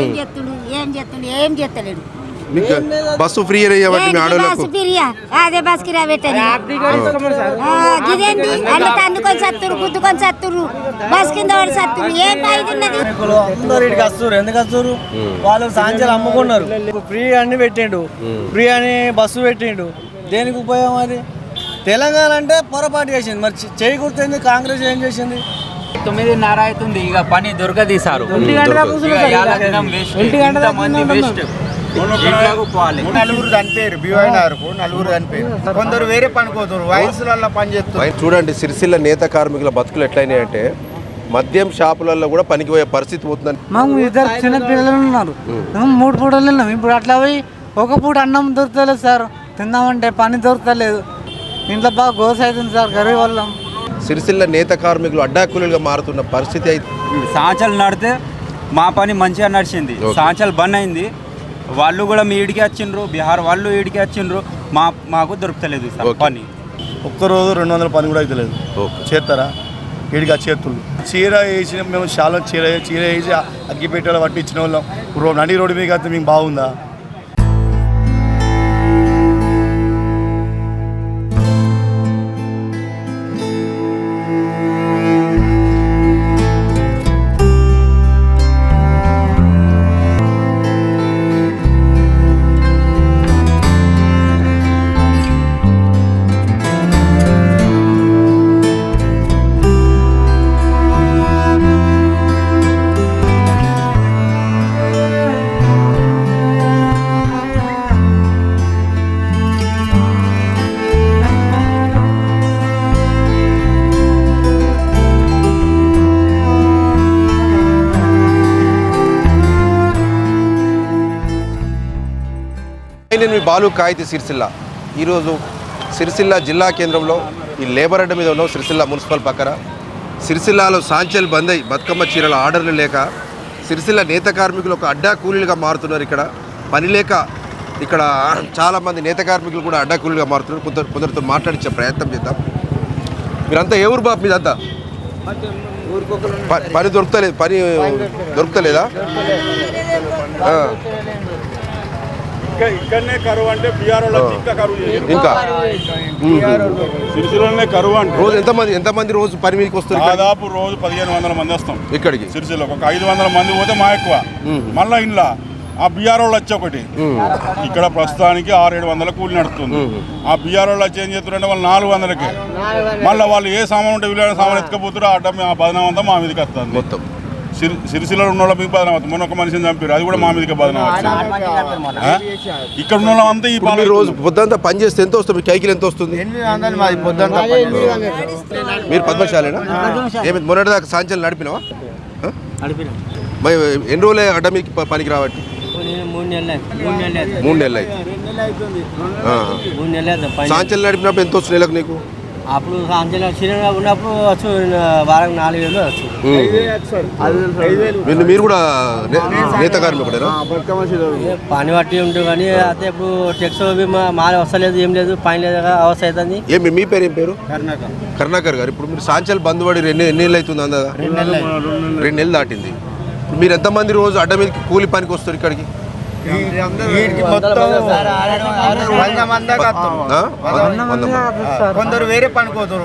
ఏం చేస్తుండు? ఏం చేస్తుండు? ఏం చేస్తలేడు. మీకు బస్సు ఫ్రీ మీ ఆడోళ్ళకు. బస్ పిరియా అదే బస్ కిరా పెట్టని. గిదేంటి? అల్ల తందుకొని సత్తురు గుద్దుకొని సత్తురు బస్ కింద పడి సత్తురు ఏం పైదున్నది నాయకులు అందరు ఇక్కడికి వస్తారు ఎందుకు వస్తారు వాళ్ళు సాయంత్రం అమ్ముకున్నారు. ఫ్రీ అని పెట్టిండు. ఫ్రీ అని బస్సు పెట్టిండు. దేనికి ఉపయోగం అది? తెలంగాణ అంటే పొరపాటు చేసింది. మరి చేయకూడదు కాంగ్రెస్ ఏం చేసింది? తొమ్మిదిన్నర అవుతుంది ఇక పని ఇంట్లోకి పోవాలి. నలుగురు చనిపోయారు బివైనారుకు నలుగురు చనిపోయారు కొందరు వేరే పనిపోతారు వయసులలో పని చేస్తారు చూడండి సిరిసిల్ల నేత కార్మికుల బతుకులు ఎట్లయినాయంటే మద్యం షాపులలో కూడా పనికి పోయే పరిస్థితి పోతుందని. మాకు ఇద్దరు చిన్న పిల్లలు ఉన్నారు. మేము మూడు పూటలు తిన్నాం. ఇప్పుడు అట్లా పోయి ఒక పూట అన్నం దొరుకుతలేదు సార్. తిందామంటే పని దొరుకుతలేదు ఇంట్లో బాగా గోస అవుతుంది సార్ గరీబ్ వాళ్ళం. సిరిసిల్ల నేత కార్మికులు అడ్డాకూలీలుగా మారుతున్న పరిస్థితి అయితే సాంచలు నడితే మా పని మంచిగా నడిచింది. సాంచలు బంద్ అయింది. వాళ్ళు కూడా మీ ఇడికి వచ్చిండ్రు. బీహార్ వాళ్ళు ఇడికి వచ్చిండ్రు. మా మాకు దొరుకుతలేదు. పని. ఒక్కరోజు రెండు వందల పని కూడా అవుతలేదు ఓకే. చేస్తారా ఆ చేతులు చీర వేసి మేము చాలా చీర చీర వేసి అగ్గిపెట్టెలు పట్టి ఇచ్చిన వాళ్ళం నడి రోడ్డు మీద అయితే మీకు బాగుందా? బాలు కాయితీ సిరిసిల్ల. ఈరోజు సిరిసిల్ల జిల్లా కేంద్రంలో ఈ లేబర్ అడ్డ మీద ఉన్నాం సిరిసిల్ల మున్సిపల్ పక్కన. సిరిసిల్లాలో సాంచెల్ బంద్ అయి బతుకమ్మ చీరల ఆర్డర్లు లేక సిరిసిల్ల నేత కార్మికులు ఒక అడ్డా కూలీలుగా మారుతున్నారు ఇక్కడ. పని లేక ఇక్కడ చాలామంది నేత కార్మికులు కూడా అడ్డా కూలీలుగా మారుతున్నారు. కొందరు కొందరితో మాట్లాడించే ప్రయత్నం చేద్దాం. మీరంతా ఏ ఊరు బాబు మీదంతా? పని దొరుకుతలేదు పని దొరుకుతలేదా? ఇక్కడనే కరువు అంటే బీఆర్ వాళ్ళకి ఇంకా కరువు. ఇంకా? సిరిసిల్లనే కరువు అంటే రోజు ఎంతమంది ఎంతమంది రోజు పని మీదకి వస్తారు? దాదాపు రోజు పదిహేను వందల మంది వస్తాం ఇక్కడికి? సిరిసిల్లకు. ఒక ఐదు వందల మంది పోతే మా ఎక్కువ. మళ్ళా ఇంట్లో ఆ బీఆర్ వాళ్ళు వచ్చి ఒకటి. ఇక్కడ ప్రస్తుతానికి ఆరు ఏడు వందల కూలి నడుస్తుంది ఆ బీఆర్ వాళ్ళు వచ్చి ఏం చేస్తున్నారంటే వాళ్ళు నాలుగు వందలకి. మళ్ళీ వాళ్ళు ఏ సామాన్ ఉంటే వీళ్ళ సామాన్ ఎత్తుకపోతారో ఆ డబ్బు ఆ బదనం అంతా మా మీదకి వస్తుంది. మొత్తం. సిరి సిరిసిల్లలో ఉన్న వాళ్ళ మీకు బదనం అవుతుంది మొన్న ఒక మనిషిని చంపారు అది కూడా మా మీదకి ఆ? ఇక్కడ ఉన్న వాళ్ళంతా ఈ మీరు రోజు పొద్దుంతా పని చేస్తే ఎంత వస్తుంది? కైకిలు ఎంత వస్తుంది? మీరు పద్మశాలేనా? ఏమి మొన్నటిదాకా సాయంత్రం నడిపినావా? మరి ఎన్ని రోజులే అడ్డ మీకు పనికి రాబట్టి మూడు నెలలు నెలలు. సాయంత్రం నడిపినప్పుడు ఎంత వస్తుంది నెలకు నీకు? అప్పుడు సాయంత్రం చిన్న ఉన్నప్పుడు వచ్చు వారం నాలుగు వేలు వచ్చు. మీరు మీరు కూడా నేత కార్మికుడేనా పని పట్టి ఉంటుంది కానీ అయితే ఇప్పుడు టెక్స్ మాల వస్తలేదు ఏం లేదు పని లేదు కదా, అవస్థ అవుతుంది. ఏమి మీ పేరు ఏం పేరు? కరుణాకర్. గారు. ఇప్పుడు మీరు సాయంత్రం బంద్ పడి రెండు ఎన్ని నెలలు అవుతుంది అందదా రెండు నెలలు. దాటింది. ఇప్పుడు మీరు ఎంతమంది రోజు అడ్డ మీదకి కూలి పనికి వస్తారు ఇక్కడికి? వీటికి మొత్తం వంద మంది. కొందరు వేరే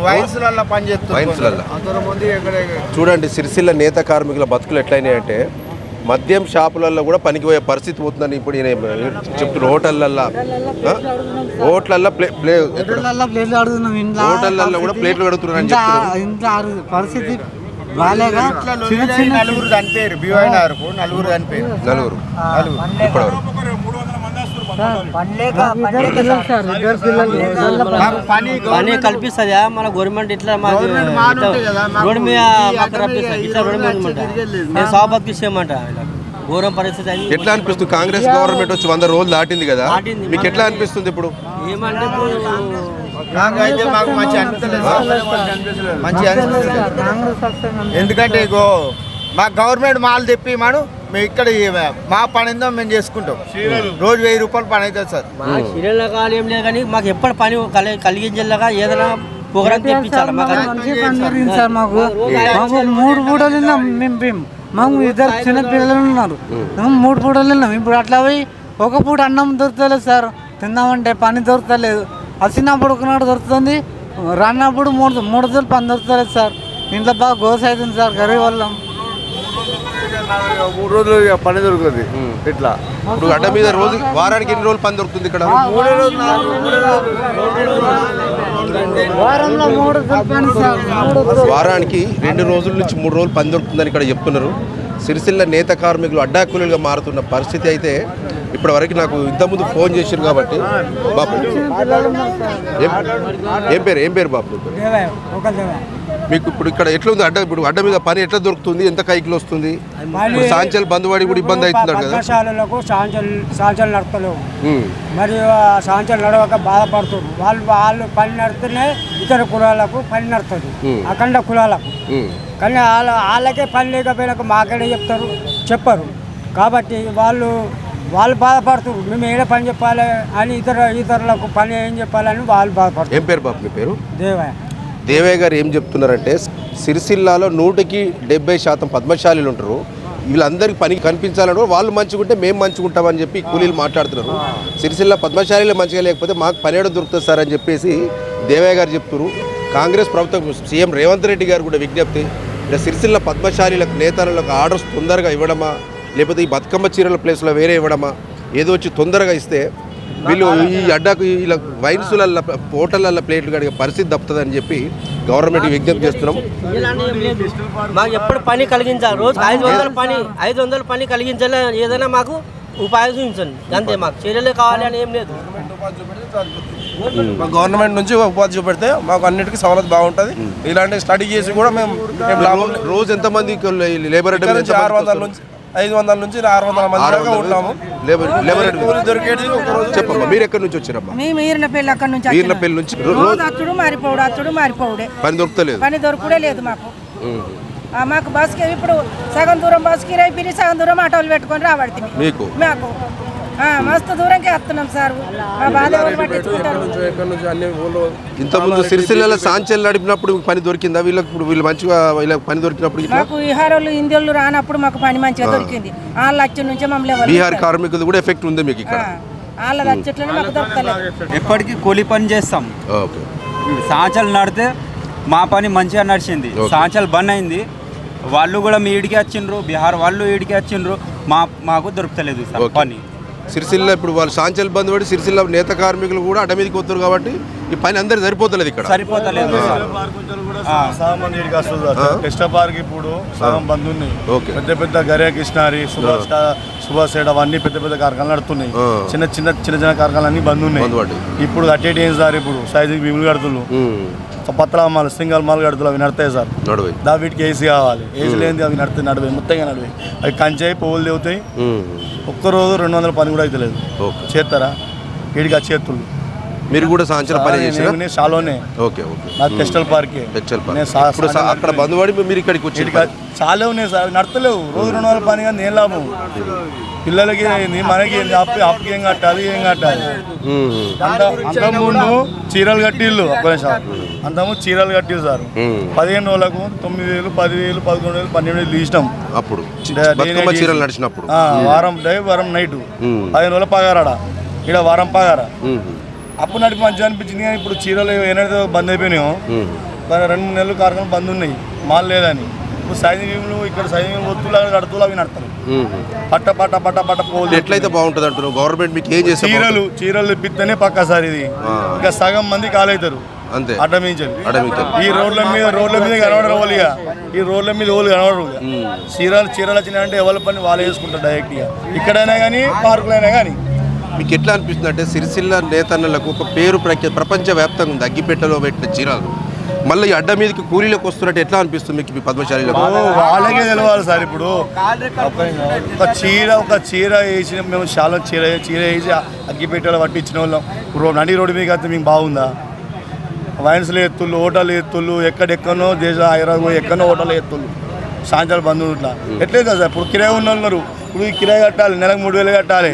వయసులలో పని చేస్తారు. చూడండి సిరిసిల్ల నేత కార్మికుల బతుకులు ఎట్లయినాయంటే మద్యం షాపులలో కూడా పనికి పోయే పరిస్థితి పోతుందని ఇప్పుడు చెప్తున్నారు. హోటళ్ళల్లో. ఆ? హోటళ్ళల్లో ప్లే ప్లే? హోటళ్ళల్లో కూడా ప్లేట్లు అడుగు- పరిస్థితి నలుగురు చనిపోయారు బివైనారుకు నలుగురు చనిపోయారు నలుగురు. పని కల్పిస్తుందా మన గవర్నమెంట్ ఇట్లా రోడ్డు మీద ఇట్లా రోడ్డు మీద నేను సాబాకి ఇచ్చేయమంట ఘోరం పరిస్థితి ఎట్లా అనిపిస్తుంది? కాంగ్రెస్ గవర్నమెంట్ వచ్చి వంద రోజులు దాటింది కదా. మీకు ఎట్లా అనిపిస్తుంది ఇప్పుడు? ఏమంటే ఇప్పుడు నాకు అయితే మాకు మంచి అనిపించలేదు మంచి అనిపించలేదు కాంగ్రెస్ వస్తాయి ఎందుకంటే ఇగో మా గవర్నమెంట్ మాల్ తెప్పి మనం మేము ఇక్కడ మా పని ఏందో మేము చేసుకుంటాం. రోజు వెయ్యి రూపాయలు పని అవుతుంది సార్. మా కాలు ఏం లేదు కానీ మాకు ఎప్పటి పని కలి కలిగించేలాగా ఏదైనా తెప్పించాలి మాకు. మాకు. మూడు పూటలు మేము మేము మాకు ఇద్దరు చిన్న పిల్లలు ఉన్నారు. మేము మూడు పూటలు ఇప్పుడు అట్లా పోయి ఒక పూట అన్నం దొరుకుతలేదు సార్. తిందామంటే పని దొరుకుతలేదు. వచ్చినప్పుడు ఒకనాడు దొరుకుతుంది రానప్పుడు మూడు మూడు రోజులు పని దొరుకుతలేదు సార్. ఇంట్లో బాగా గోస అవుతుంది సార్ గరీబ్ వాళ్ళం. మూడు రోజులు ఇక పని దొరుకుతుంది ఇట్లా. ఇప్పుడు అడ్డ మీద రోజు వారానికి ఎన్ని రోజులు పని దొరుకుతుంది ఇక్కడ? వారంలో మూడు రోజులు పని సార్ మూడు రోజులు. వారానికి రెండు రోజుల నుంచి మూడు రోజులు పని దొరుకుతుందని ఇక్కడ చెప్తున్నారు. సిరిసిల్ల నేత కార్మికులు అడ్డాకూలీలుగా మారుతున్న పరిస్థితి అయితే ఇప్పటి వరకు నాకు ఇంతకుముందు ఫోన్ చేశారు కాబట్టి బాబు ఏం పేరు? ఏం పేరు పేరు? మీకు ఇప్పుడు ఇక్కడ ఎట్లా ఉంది అడ్డ ఇప్పుడు అడ్డ మీద పని ఎట్లా దొరుకుతుంది? ఎంత కైకిలు వస్తుంది? సాంచల్ బంధువాడి కూడా ఇబ్బంది అవుతున్నారు కదా. సాంచల్ సాంచలు నడతలేవు మరియు ఆ సాంచలు నడవక బాధపడుతున్నారు. వాళ్ళు వాళ్ళు పని నడుతూనే ఇతర కులాలకు పని నడుతుంది. అఖండ కులాలకు. కానీ వాళ్ళ వాళ్ళకే పని లేకపోయినాక మాకేడే చెప్తారు? చెప్పరు. కాబట్టి వాళ్ళు వాళ్ళు బాధపడుతున్నారు మేము ఏడ పని చెప్పాలి అని ఇతర ఇతరులకు పని ఏం చెప్పాలని వాళ్ళు బాధపడుతారు ఏం పేరు బాబు మీ పేరు? దేవయ్య. దేవయ్య గారు ఏం చెప్తున్నారంటే సిరిసిల్లాలో నూటికి డెబ్బై శాతం పద్మశాలీలు ఉంటారు. వీళ్ళందరికీ పని కనిపించాలని వాళ్ళు మంచిగుంటే మేము మంచిగుంటామని చెప్పి కూలీలు మాట్లాడుతున్నారు. సిరిసిల్ల పద్మశాలీలు మంచిగా లేకపోతే మాకు పని ఏడ దొరుకుతుంది సార్ అని చెప్పేసి దేవయ్య గారు చెప్తున్నారు. కాంగ్రెస్ ప్రభుత్వం సీఎం రేవంత్ రెడ్డి గారు కూడా విజ్ఞప్తి ఇలా సిరిసిల్ల పద్మశాలీలకు నేతలకు ఆర్డర్స్ తొందరగా ఇవ్వడమా? లేకపోతే ఈ బతుకమ్మ చీరల ప్లేస్లో వేరే ఇవ్వడమా? ఏదో వచ్చి తొందరగా ఇస్తే వీళ్ళు ఈ అడ్డాకు ఇలా వైన్సులల్ల హోటళ్ళ ప్లేట్లు కడిగే పరిస్థితి తప్పుతుందని చెప్పి గవర్నమెంట్ విజ్ఞప్తి చేస్తున్నాం. మాకు ఎప్పుడు పని కలిగించాలి. రోజు ఐదు వందల పని ఐదు వందల పని కలిగించాలి. ఏదైనా మాకు ఉపాయం చూపించండి. అంతే మాకు. చర్యలే కావాలి అని ఏం లేదు. గవర్నమెంట్ నుంచి ఉపాధి చూపెడితే మాకు అన్నిటికీ సవలత బాగుంటుంది. ఇలాంటి స్టడీ చేసి కూడా మేము రోజు ఎంతమంది లేబర్ ఆరు వందల నుంచి ఐదు వందల నుంచి ఆరు వందల మంది దాకా ఉంటాము లేబర్ లేబర్ కూలి దొరికేది ఒక రోజు చెప్పమ్మా మీరు ఎక్కడి నుంచి వచ్చారమ్మా? మేము ఈరిన పెళ్ళి అక్కడి నుంచి వీర్లపల్లి నుంచి రోజు అచ్చుడు మారిపోవుడు అచ్చుడు మారిపోవుడే పని దొరుకుతలేదు. పని దొరుకుడే లేదు మాకు. మాకు బస్కి ఇప్పుడు సగం దూరం బస్కి రైపోయి సగం దూరం ఆటోలు పెట్టుకొని రాబడుతుంది. మీకు? మాకు. మస్తు దూరంకే వస్తున్నాం సార్. మా బాధ ఇంతకుముందు సిరిసిల్ల సాంచెల్ నడిపినప్పుడు పని దొరికిందా? వీళ్ళకి ఇప్పుడు వీళ్ళు మంచిగా వీళ్ళకి పని దొరికినప్పుడు ఇట్లా? మాకు విహారోళ్ళు హిందీళ్ళు రానప్పుడు మాకు పని మంచిగా దొరికింది. వాళ్ళ వచ్చి నుంచి మమ్మల్ని బీహార్ కార్మికులు కూడా ఎఫెక్ట్ ఉంది మీకు ఇక్కడ. వాళ్ళది వచ్చేట్లనే మాకు దొరకలేదు ఎప్పటికీ కూలి పని చేస్తాం. ఓకే. సాంచలు నడితే మా పని మంచిగా నడిచింది. సాంచలు బంద్ అయింది. వాళ్ళు కూడా మీ ఈడికి వచ్చిండ్రు. బీహార్ వాళ్ళు ఈడికి వచ్చిండ్రు. మా మాకు దొరుకుతలేదు సార్. పని. సిరిసిల్ల ఇప్పుడు వాళ్ళు సాంచెల్ బంద్ పడి సిరిసిల్ల నేత కార్మికులు కూడా అడ్డ మీదకి వస్తారు కాబట్టి ఈ పని అందరికి సరిపోతలేదు ఇక్కడ. సరిపోతలేదు. సార్ సగం మంది ఇక్కడికి వస్తుంది సార్. టెస్ట్ పార్క్ ఇప్పుడు సగం బంద్ ఉన్నాయి ఓకే. పెద్ద పెద్ద గరే కృష్ణారి సుభాష్ సుభాష్ సైడ్ అవన్నీ పెద్ద పెద్ద కార్ఖానాలు నడుతున్నాయి. చిన్న చిన్న చిన్న చిన్న కార్ఖానాలు అన్ని బంద్ ఉన్నాయి. ఇప్పుడు కట్టేటి ఏం సార్ ఇప్పుడు సైజు భీములు కడుతులు పత్ర మాలు సింగల్ మాలు కడుతులు అవి నడతాయి సార్. నడువై. దా వీటికి ఏసీ కావాలి. ఏసీ లేనిది అవి నడుతాయి నడవై మొత్తంగా నడవై. అవి కంచాయి పువ్వులు దిగుతాయి ఉమ్. ఒక్కరోజు రెండు వందల పని కూడా అవుతలేదు ఓకే. చేస్తారా వీడికి చేతులు. మీరు కూడా సాయంత్రం పని చేసిరా? నేను షాలోనే. Okay okay. నా టెస్టల్ పార్కే. Textile park. ఇప్పుడు అక్కడ బంద్ పడి మీరు ఇక్కడికి వచ్చి చాలా ఉన్నాయి సార్ నడతలేవు. రోజు రెండు వందల పని కానీ నేను లాభం? పిల్లలకి ఏంది, మనకి అప్పు అప్పుకి ఏం కట్టాలి ఏం కట్టాలి? అంత అంతకుముందు చీరలు కట్టిళ్ళు ఒక్క నిమిషం. అంతకుముందు చీరలు కట్టిళ్ళు సార్. పదిహేను రోజులకు తొమ్మిది వేలు పది వేలు పదకొండు వేలు పన్నెండు వేలు తీసినాం. అప్పుడు చీరలు నడిచినప్పుడు. ఆ, వారం డే వారం నైట్. పదిహేను రోజుల పగారాడ? ఇక్కడ వారం పగార. అప్పుడు నడిపి మంచిగా అనిపించింది కానీ ఇప్పుడు చీరలు ఏనైతే బంద్ అయిపోయినాయో. రెండు మూడు నెలలు కార్ఖానాలు బంద్ ఉన్నాయి. మాల్ లేదని. ఇప్పుడు సైనికులు ఇక్కడ సైనికులు ఒత్తులు కడుతులు అవి నడతారు. పట్ట పట్ట పట్ట పట్ట పోలు ఎట్లయితే బాగుంటుంది అంటున్నావు? గవర్నమెంట్ మీకు ఏం చేస్తే చీరలు చీరలు తెప్పిస్తేనే పక్కా సార్ ఇది. ఇంకా సగం మంది కాలవుతారు అంతే. అడ్డమించారు అడ్డమించారు. ఈ రోడ్ల మీద రోడ్ల మీద కనబడరు వాళ్ళు ఇక. ఈ రోడ్ల మీద వాళ్ళు కనబడరు ఇక. చీరలు చీరలు వచ్చినాయంటే ఎవరి పని వాళ్ళు వేసుకుంటారు డైరెక్ట్గా ఇక్కడైనా కానీ పార్కులైనా కానీ మీకు ఎట్లా అనిపిస్తుంది అంటే సిరిసిల్ల నేతన్నలకు ఒక పేరు ప్రపంచవ్యాప్తంగా ఉంది. అగ్గిపెట్టెలో పెట్టిన చీరలు. మళ్ళీ ఈ అడ్డ మీదకి కూలీలకు వస్తున్నట్టు ఎట్లా అనిపిస్తుంది మీకు ఓ, వాళ్ళకే తెలవాలి సార్ ఇప్పుడు. ఒక చీర ఒక చీర వేసిన మేము చాలా చీర చీర వేసి అగ్గిపెట్టెలో పట్టించిన వాళ్ళం. ఇప్పుడు నడి రోడ్డు మీద అయితే మీకు బాగుందా? వైన్స్లో ఎత్తుళ్ళు హోటల్ ఎత్తుళ్ళు ఎక్కడెక్కడో దేశ హైదరాబాద్ ఎక్కడో హోటల్ ఎత్తుళ్ళు. సాయంత్రాలు బంద్ ఇట్లా. ఎట్లయితే సార్? ఇప్పుడు కిరాయి ఉన్న ఉన్నారు. ఇప్పుడు ఈ కిరాయి కట్టాలి నెలకు మూడు వేలు కట్టాలి.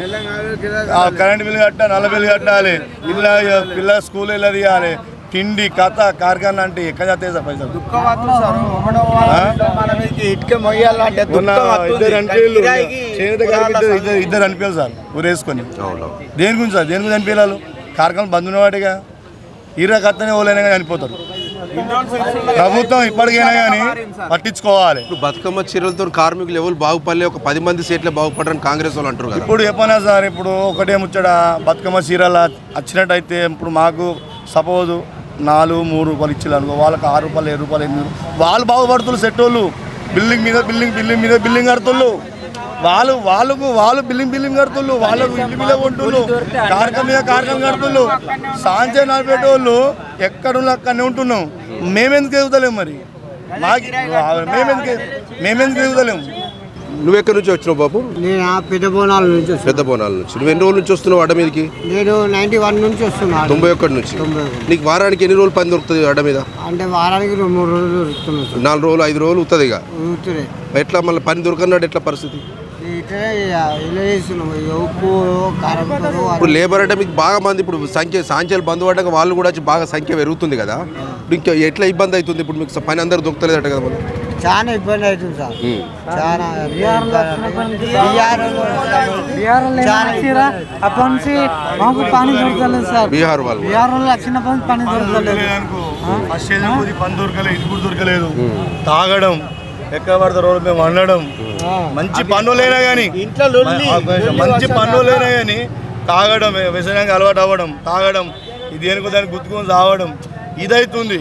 ఆ కరెంట్ బిల్లు కట్టాలి నల్ల బిల్లు కట్టాలి. పిల్ల పిల్ల స్కూల్ వెళ్ళ తీయాలి. తిండి కథ కార్ఖానా అంటే ఎక్కడ చేస్తాయి సార్. పైసలు. ఇద్దరు అనిపించారు సార్. ఊరేసుకొని. దేని గురించి సార్? దేని గురించి అనిపించాలి కార్ఖానా బంద్ ఉన్నవాటిగా? వాళ్ళైనా కానీ చనిపోతారు. ప్రభుత్వం ఇప్పటికైనా కానీ పట్టించుకోవాలి. ఇప్పుడు బతుకమ్మ చీరలతో కార్మికులు ఎవరు బాగుపడలే ఒక పది మంది సీట్లే బాగుపడరని కాంగ్రెస్ వాళ్ళు అంటారు ఇప్పుడు చెప్పనా సార్ ఇప్పుడు ఒకటే ముచ్చట బతుకమ్మ చీరల వచ్చినట్టయితే ఇప్పుడు మాకు సపోజ్ నాలుగు మూడు రూపాయలు ఇచ్చారు అనుకో వాళ్ళకి ఆరు రూపాయలు ఏడు రూపాయలు ఎనిమిది. వాళ్ళు బాగుపడుతున్నారు సెట్ వాళ్ళు బిల్డింగ్ మీద బిల్డింగ్ బిల్డింగ్ మీద బిల్డింగ్ కడుతుళ్ళు వాళ్ళు వాళ్ళకు వాళ్ళు బిల్డింగ్ బిల్డింగ్ కడుతుళ్ళు వాళ్ళకు ఇంటి మీద ఉంటుళ్ళు కార్ఖాన మీద కార్ఖాన కడుతుళ్ళు. సాంచే నడిపేటోళ్ళు ఎక్కడ అక్కడనే ఉంటున్నాం. మేమెందుకు ఎదుగుతలేము మరి? మాకు మేమెందుకు మేమెందుకు ఎదుగుతలేము నువ్వు ఎక్కడి నుంచి వచ్చినావు బాబు? నేను ఆ పెద్ద బోనాల నుంచి. పెద్ద బోనాల నుంచి. నువ్వు ఎన్ని రోజుల నుంచి వస్తున్నావు అడ్డ మీదకి? నేను నైన్టీ వన్ నుంచి వస్తున్నాను తొంభై ఒక్కటి నుంచి. నీకు వారానికి ఎన్ని రోజులు పని దొరుకుతుంది అడ్డ మీద? అంటే వారానికి మూడు రోజులు నాలుగు రోజులు ఐదు రోజులు అవుతుంది ఇక. ఎట్లా మళ్ళీ పని దొరకన్నాడు ఎట్లా పరిస్థితి? ఇక్కడే ఇలా చేస్తున్నాం? ఇక ఉప్పు కారం పొడి, ఇప్పుడు లేబర్ అంటే మీకు బాగా మంది ఇప్పుడు సంఖ్య సాంఖ్యాలు బంధు పడ్డాక వాళ్ళు కూడా వచ్చి బాగా సంఖ్య పెరుగుతుంది కదా? ఇప్పుడు ఇంకా ఎట్లా ఇబ్బంది అవుతుంది ఇప్పుడు మీకు పని అందరు దొరుకుతలేదట కదా మరి? చాలా ఇబ్బంది అవుతుంది సార్. చాలా బీహార్ అప్పటి నుంచి మాకు పని దొరకలేదు సార్. బీహార్ వాళ్ళు బీహార్ వాళ్ళు వచ్చినప్పటి నుంచి పని దొరకలేదు. పని దొరకలేదు తాగడం ఎక్కడ పడితే రోడ్డు మేము వండడం మంచి పనులైనా కానీ. మంచి పనులైనా కానీ తాగడం వ్యసనానికి అలవాటు అవ్వడం తాగడం ఇది దేనికి దానికి గుర్తుకొని తాగడం ఇదైతుంది.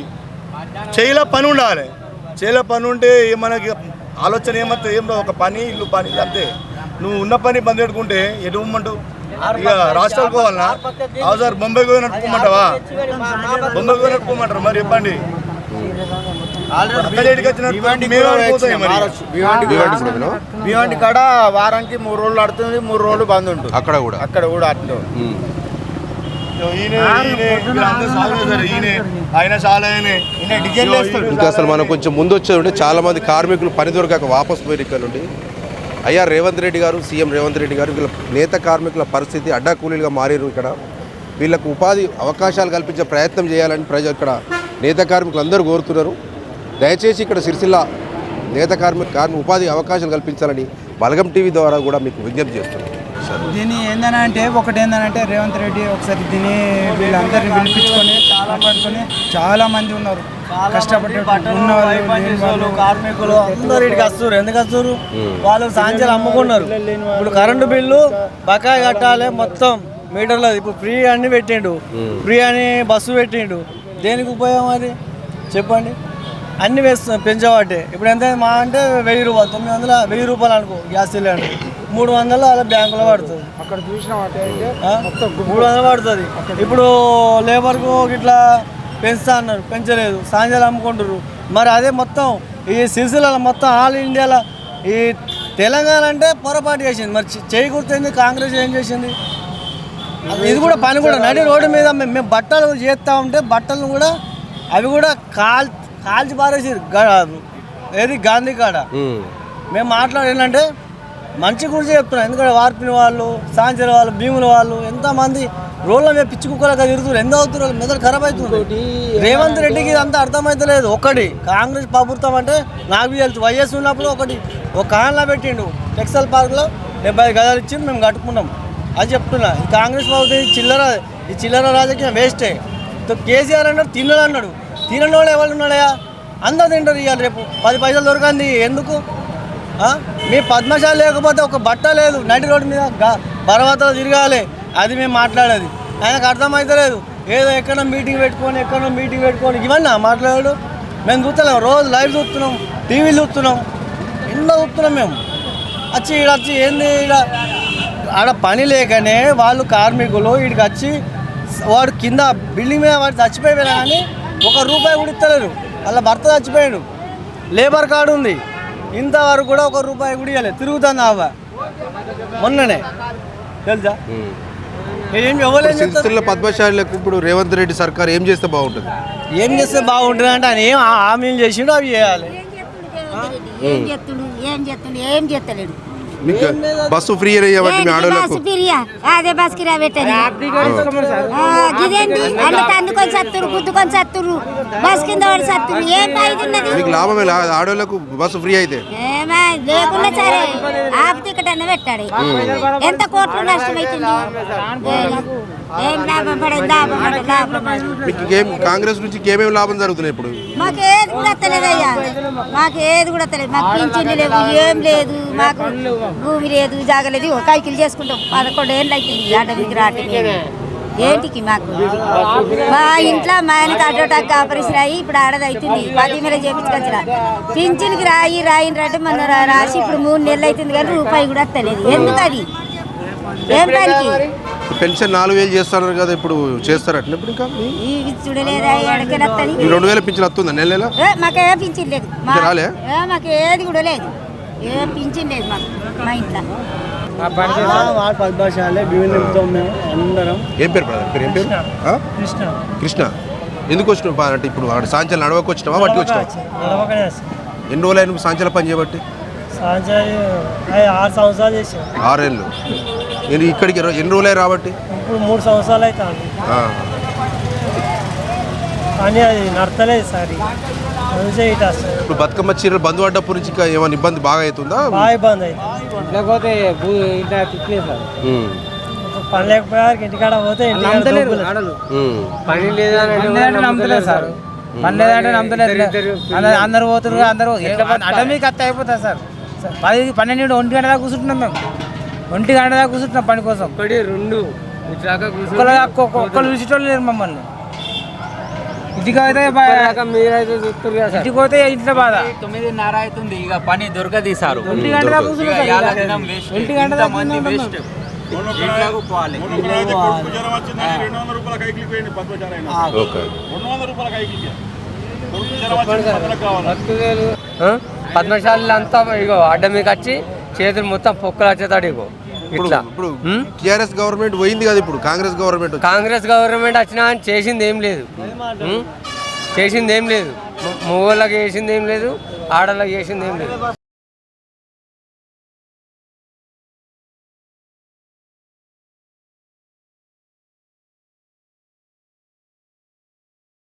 చేయలో పని ఉండాలి. చేయలో పని ఉంటే ఏ మనకి ఆలోచన ఏమంటే ఏం. ఒక పని ఇల్లు పని అంతే. నువ్వు ఉన్న పని బంద్ పెట్టుకుంటే ఎటు ఇక రాష్ట్రాలకు పోవాలన్నా సార్ బొంబాయి పోయి నడుపుకోమంటావా బొంబాయి పోయి నడుపుకోమంటారు మరి చెప్పండి. మేము కూడా వారానికి మూడు రోజులు ఆడుతుంది మూడు రోజులు బంద్ ఉంటుంది. అక్కడ కూడా. అక్కడ కూడా అట్లా. ఇంకా అసలు మనం కొంచెం ముందు వచ్చేది చాలా మంది కార్మికులు పని దొరకక వాపస్ పోయి ఇక్కడ నుండి. అయ్యా రేవంత్ రెడ్డి గారు సీఎం రేవంత్ రెడ్డి గారు వీళ్ళ నేత కార్మికుల పరిస్థితి అడ్డా కూలీలుగా మారారు ఇక్కడ. వీళ్ళకు ఉపాధి అవకాశాలు కల్పించే ప్రయత్నం చేయాలని ప్రజలు ఇక్కడ నేత కార్మికులు అందరూ కోరుతున్నారు. దయచేసి ఇక్కడ సిరిసిల్ల నేత కార్మిక కార్మిక ఉపాధి అవకాశాలు కల్పించాలని బలగం టీవీ ద్వారా కూడా మీకు విజ్ఞప్తి చేస్తున్నాను దీన్ని ఏందనంటే ఒకటి ఏందనంటే రేవంత్ రెడ్డి ఒకసారి దీన్ని వీళ్ళందరినీ పిలిపించుకొని మాట్లాడుకొని చాలా మంది ఉన్నారు. కష్టపడి వాళ్ళు. కార్మికులు అందరు ఇక్కడికి వస్తారు ఎందుకు వస్తారు వాళ్ళు సాయంత్రం అమ్ముకున్నారు. ఇప్పుడు కరెంటు బిల్లు బకాయి కట్టాలి మొత్తం మీటర్లో. ఇప్పుడు ఫ్రీ అని పెట్టిండు. ఫ్రీ అని బస్సు పెట్టిండు. దేనికి ఉపయోగం అది? చెప్పండి. అన్ని వేస్తున్నాం పెంచబట్టే ఇప్పుడు ఎంత మా అంటే వెయ్యి రూపాయలు తొమ్మిది వందల వెయ్యి రూపాయలు అనుకో గ్యాస్ సిలిండర్. మూడు వందలు అలా బ్యాంకులో పడుతుంది. అక్కడ చూసిన? మూడు వందలు పడుతుంది. ఇప్పుడు లేబర్కు ఇట్లా పెంచుతా అన్నారు పెంచలేదు. సాంజాలు అమ్ముకుంటారు మరి అదే మొత్తం ఈ సిరిసిల్ల మొత్తం ఆల్ ఇండియాలో ఈ తెలంగాణ అంటే పొరపాటు చేసింది. మరి చే- చేయకూడదు కాంగ్రెస్ ఏం చేసింది? ఇది కూడా పని కూడా నడి రోడ్డు మీద మేము మేము బట్టలు చేస్తూ ఉంటే బట్టలను కూడా అవి కూడా కాల్ కాల్చి పారేసి ఏది? గాంధీ కాడ. మేము మాట్లాడేంటంటే మంచి గురించి చెప్తున్నాం ఎందుకంటే వార్పిన వాళ్ళు సాంచల వాళ్ళు భీముల వాళ్ళు ఎంతమంది రోడ్ల మీద పిచ్చి కుక్కలుగా తిరుగుతున్నారు. ఎంత అవుతున్నారు? మెదడు ఖరాబ్ అవుతుంది. రేవంత్ రెడ్డికి ఇదంతా అర్థమైతలేదు. ఒకటి కాంగ్రెస్ ప్రభుత్వం అంటే నాకు తెలుసు. వైఎస్ ఉన్నప్పుడు ఒకటి ఒక కాన్లా పెట్టిండు. టెక్స్టైల్ పార్క్లో డెబ్బై ఐదు గదాలు ఇచ్చి మేము కట్టుకున్నాం. అది చెప్తున్నా. ఈ కాంగ్రెస్ ప్రభుత్వం ఈ చిల్లర ఈ చిల్లర రాజకీయం వేస్టే. కేసీఆర్ అన్నాడు తిన్నడు అన్నాడు ఎవరు ఉన్నాడయా అందరు తింటారు ఇవాళ రేపు. పది పైసలు దొరకంది. ఎందుకు? మీ పద్మశాల లేకపోతే ఒక బట్ట లేదు. నడి రోడ్డు మీద పర్వతాలు తిరగాలి. అది మేము మాట్లాడేది. ఆయనకు అర్థమవుతలేదు ఏదో ఎక్కడో మీటింగ్ పెట్టుకొని ఎక్కడో మీటింగ్ పెట్టుకొని ఇవన్నా మాట్లాడాడు. మేము చూస్తున్నాం రోజు లైవ్ చూస్తున్నాం. టీవీలు చూస్తున్నాం. ఎన్నో చూస్తున్నాం మేము. వచ్చి ఈడ వచ్చి ఏంది ఇక్కడ ఆడ పని లేకనే వాళ్ళు కార్మికులు ఇక్కడికి వచ్చి వాడు కింద బిల్డింగ్ మీద వాడు చచ్చిపోయిపోయినా కానీ ఒక రూపాయి కూడా ఇస్తలేరు. వాళ్ళ భర్త చచ్చిపోయాడు. లేబర్ కార్డు ఉంది. ఇంతవరకు కూడా ఒక రూపాయి కూడా ఇవ్వలేదు తిరుగుతుంది ఆవ. మొన్ననే. తెలుసా? సిరిసిల్ల పద్మశాలకు ఇప్పుడు రేవంత్ రెడ్డి సర్కార్ ఏం చేస్తే బాగుంటుంది? ఏం చేస్తే బాగుంటుంది అంటే ఆయన ఏం హామీలు చేసిండో అవి చేయాలి. ఏం చేస్తుండు ఏం చేస్తుండు? ఏం చేస్తుండు? ఏం చేస్తలేడు? మీకు బస్సు ఫ్రీ అయ్యేవాటి మీ ఆడోళ్ళకు? అదే బస్ కిరా అందుకొని సత్తురు గుద్దుకొని సత్తురు బస్ కింద పడి సత్తురు ఏం ఫైదా ఉన్నది మీకు లాభమే ఆడోళ్ళకు బస్సు ఫ్రీ అయితే. ఏమా లేకుండా సరే ఆపు టికెట్ అన్న పెట్టాడు. ఎంత కోట్లు నష్టం అవుతుంది ఏం లాభం పడేది లాభం పడేది లాభం పడేది. మీకు ఇంకేం కాంగ్రెస్ నుంచి ఇంకేమేమి లాభం జరుగుతున్నాయి ఇప్పుడు? మాకు ఏది కూడా వస్తలేదయ్యా మాకు ఏది కూడా వస్తలేదు మాకు పింఛన్లు లేవు ఏం లేదు. మాకు భూమి లేదు జాగలేదు ఓ కైకిలు చేసుకుంటాం. పదకొండు ఏళ్ళు అవుతుంది అడవికి రావటం ఏంటికి మాకు? మా ఇంట్లో మా ఆయనకి అటోటాక్ ఆపరేషన్ అయ్యి ఇప్పుడు ఆడది అవుతుంది పది మీద చేపించుకొచ్చిన పింఛన్కి రాయి రాయి అంటే మొన్న రా- రాసి ఇప్పుడు మూడు నెలలు అవుతుంది కానీ రూపాయి కూడా వస్తలేదు. ఎందుకు అది? ఏం పనికి పెన్షన్ నాలుగు వేలు చేస్తున్నారు కదా ఇప్పుడు చేస్తారట ఇప్పుడు ఇంకా? చూడలేదా రెండు వేల పింఛన్ వస్తుందా నెల నెల? ఏ, మాకే పింఛన్ లేదు. మాకు ఏది కూడా లేదు. ఏ పింఛన్ లేదు మాకు మా ఇంట్లో. వాడు పద్మశాలే మేము అందరం. ఏం పేరు బ్రదర్? పేరు ఏం పేరు? ఆ? కృష్ణ. కృష్ణ. ఎందుకు వచ్చినావు బా- అంటే ఇప్పుడు వాడు సాంచలు నడవకు వచ్చినావా? నడవకనే ఎన్ని రోజులు అయిన సాంచల పని చేయబట్టి? సాయంత్రం ఆరు సంవత్సరాలు చేసాం ఆరేళ్ళు. నేను ఇక్కడికి ఎన్ని ఎన్ని రోజులు అయ్యి రాబట్టి? ఇప్పుడు మూడు సంవత్సరాలు అవుతుంది. ఆ. కానీ అది నడతలేదు సార్. ఇప్పుడు బతుకమ్మ చీరలు బంద్ పడ్డప్పటి నుంచి ఇంకా ఏమైనా ఇబ్బంది బాగా అవుతుందా? బాగా ఇబ్బంది అవుతుంది. లేకపోతే. పని లేకపోయా ఇంటికాడ పోతే. పని లేదంటే నమ్మలేదు సార్. పని లేదంటే నమ్మలేదు అందరు పోతున్నారు అందరూ అయిపోతుంది సార్. పది పన్నెండు ఒంటి గంట దాకా కూర్చుంటున్నాం మేము. ఒంటి గంట దాకా కూర్చుంటున్నాం పని కోసం. ఒకటి రెండు ఒక్కరు చూసేటోళ్ళు లేరు మమ్మల్ని. ఇంటికి అయితే మీరైతే చూస్తారు ఇంటికి పోతే ఇంట్లో బాధ? తొమ్మిదిన్నర అవుతుంది ఇక పని దొరకది సార్ ఒంటి గంట దాకా దినం waste. ఒంటి గంట దాకా ఇంతమంది waste. ఇంట్లోకి పోవాలి. ఓకే. పద్మశాలి అంతా ఇగో అడ్డ మీకు వచ్చి చేతులు మొత్తం పొక్కలు వచ్చేతాడు ఇగో. ఇట్లా. ఇప్పుడు టిఆర్ఎస్ గవర్నమెంట్ పోయింది కదా ఇప్పుడు కాంగ్రెస్ గవర్నమెంట్. కాంగ్రెస్ గవర్నమెంట్ వచ్చినా అని చేసింది ఏం లేదు? చేసింది ఏం లేదు. మొగోళ్ళకి చేసింది ఏం లేదు ఆడళ్ళకి చేసింది ఏం లేదు.